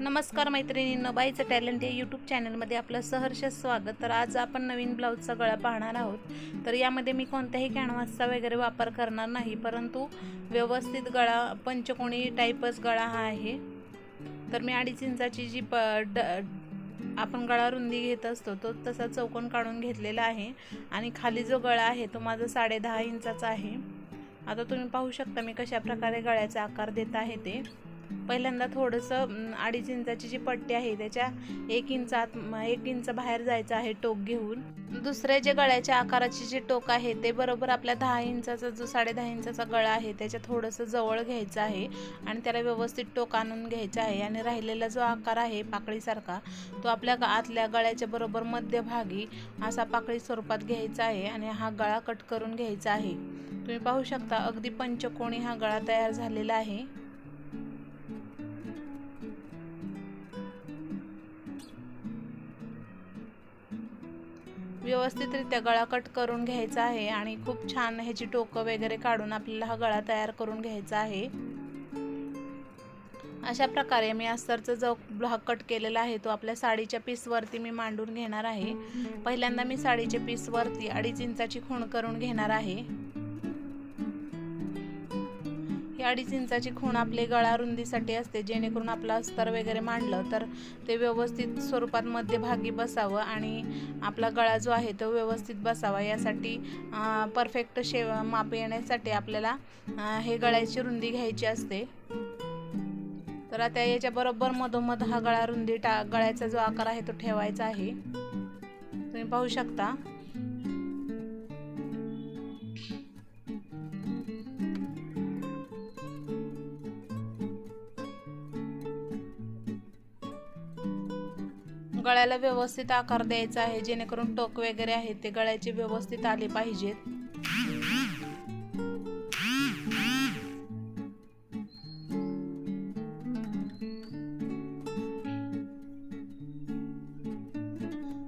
नमस्कार मैत्रिणींनो बाईचं टॅलेंट या यूट्यूब चॅनलमध्ये आपलं सहर्ष स्वागत. तर आज आपण नवीन ब्लाऊजचा गळा पाहणार आहोत. तर यामध्ये मी कोणत्याही कॅनव्हासचा वगैरे वापर करणार नाही परंतु व्यवस्थित गळा पंचकोणी टाईपच गळा हा आहे. तर मी अडीच इंचाची जी प ड आपण गळा रुंदी घेत असतो तो तसा चौकोन काढून घेतलेला आहे. आणि खाली जो गळा आहे तो माझा साडे इंचाचा आहे. आता तुम्ही पाहू शकता मी कशा प्रकारे गळ्याचा आकार देत आहे ते. पहिल्यांदा थोडंसं अडीच इंचाची जी पट्टी आहे त्याच्या एक इंच आत एक इंच बाहेर जायचं आहे टोक घेऊन. दुसरे जे गळ्याच्या आकाराची जे टोक आहे ते बरोबर आपल्या दहा इंचाचा जो साडे दहा इंचाचा गळा आहे त्याच्या थोडंसं जवळ घ्यायचं आहे आणि त्याला व्यवस्थित टोक आणून घ्यायचं आहे. आणि राहिलेला जो आकार आहे पाकळीसारखा तो आपल्या ग- आतल्या गळ्याच्या बरोबर मध्यभागी असा पाकळी स्वरूपात घ्यायचा आहे आणि हा गळा कट करून घ्यायचा आहे. तुम्ही पाहू शकता अगदी पंचकोणी हा गळा तयार झालेला आहे. व्यवस्थितरित्या गळा कट करून घ्यायचा आहे आणि खूप छान ह्याची टोकं वगैरे काढून आपल्याला हा गळा तयार करून घ्यायचा आहे. अशा प्रकारे मी अस्तरचा जो भाग कट केलेला आहे तो आपल्या साडीच्या पीसवरती मी मांडून घेणार आहे. पहिल्यांदा मी साडीच्या पीसवरती अडीच इंचाची खूण करून घेणार आहे. ही अडीच इंचाची खूण आपले गळा रुंदीसाठी असते जेणेकरून आपलं अस्तर वगैरे मांडलं तर ते व्यवस्थित स्वरूपात मध्यभागी बसावं आणि आपला गळा जो आहे तो व्यवस्थित बसावा. यासाठी परफेक्ट शेव माप येण्यासाठी आपल्याला हे गळ्याची रुंदी घ्यायची असते. तर आता याच्या बरोबर मधोमध हा गळा रुंदी टा गळ्याचा जो आकार आहे तो ठेवायचा आहे. तुम्ही पाहू शकता. गळ्याला व्यवस्थित आकार द्यायचा आहे जेणेकरून टोक वगैरे आहे ते गळ्याचे व्यवस्थित आले पाहिजेत.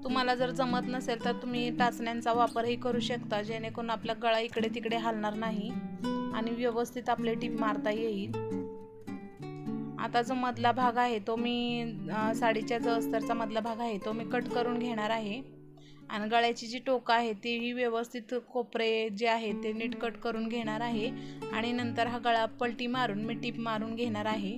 तुम्हाला जर जमत नसेल तर तुम्ही टाचण्यांचा वापरही करू शकता जेणेकरून आपला गळा इकडे तिकडे हलणार नाही आणि व्यवस्थित आपले टीप मारता येईल. आता जो मधला भाग आहे तो मी साडीच्या जो अस्तरचा मधला भाग आहे तो मी कट करून घेणार आहे. आणि गळ्याची जी टोकं आहे तीही व्यवस्थित कोपरे जे आहे ते नीट कट करून घेणार आहे. आणि नंतर हा गळा पलटी मारून मी टीप मारून घेणार आहे.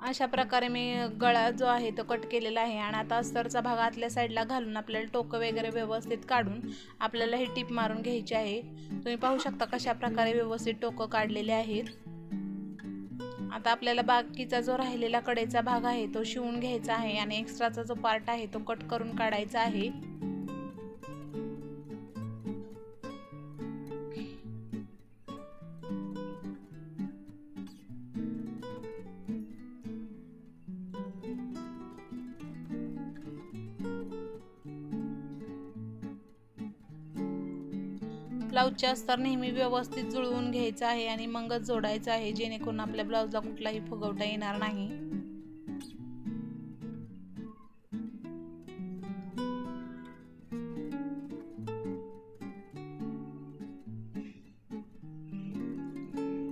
अशा प्रकारे मी गळा जो आहे तो कट केलेला आहे आणि आता अस्तरचा भाग आतल्या साईडला घालून आपल्याला टोकं वगैरे व्यवस्थित काढून आपल्याला ही टीप मारून घ्यायची आहे. तुम्ही पाहू शकता कशा प्रकारे व्यवस्थित टोकं काढलेले आहेत. आता आपल्याला बाकीचा जो राहिलेला कडेचा भाग आहे तो शिवून घ्यायचा आहे आणि एक्स्ट्राचा जो पार्ट आहे तो कट करून काढायचा आहे. ब्लाऊजचे अस्तर नेहमी व्यवस्थित जुळवून घ्यायचं आहे आणि मगच जोडायचं आहे जेणेकरून आपल्या ब्लाऊजला कुठलाही फुगवटा येणार नाही.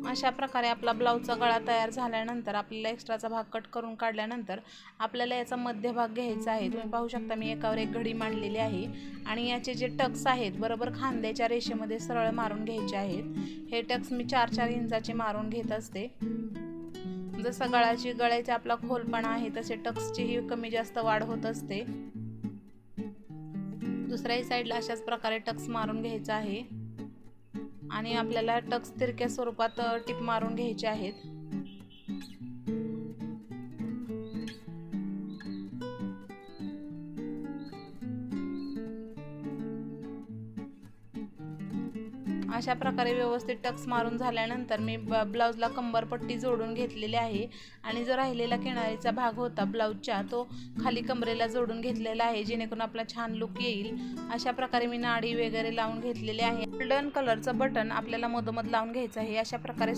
अशा प्रकारे आपला ब्लाऊजचा गळा तयार झाल्यानंतर आपल्याला एक्स्ट्राचा भाग कट करून काढल्यानंतर आपल्याला याचा मध्यभाग घ्यायचा आहे. तुम्ही पाहू शकता मी एकावर एक घडी मांडलेली आहे आणि याचे जे टक्स आहेत बरोबर खांद्याच्या रेषेमध्ये सरळ मारून घ्यायचे आहेत. हे टक्स मी चार चार इंचाचे मारून घेत असते. जसं गळाची गळ्याचा आपला खोलपणा आहे तसे टक्सचीही कमी जास्त वाढ होत असते. दुसऱ्याही साईडला अशाच प्रकारे टक्स मारून घ्यायचा आहे. आणि आपल्याला टक्स तिरक्या स्वरूपात टिप मारून घ्यायचे आहेत. अशा प्रकारे व्यवस्थित टक्स मारून झाल्यानंतर मी ब ब्लाऊजला कंबरपट्टी जोडून घेतलेली आहे. आणि जो राहिलेला किनारीचा भाग होता ब्लाऊजच्या तो खाली कमरेला जोडून घेतलेला आहे जेणेकरून आपला छान लुक येईल. अशा प्रकारे मी नाडी वगैरे लावून घेतलेली आहे. गोल्डन कलरचं बटन आपल्याला मधोमध लावून घ्यायचं आहे. अशा प्रकारे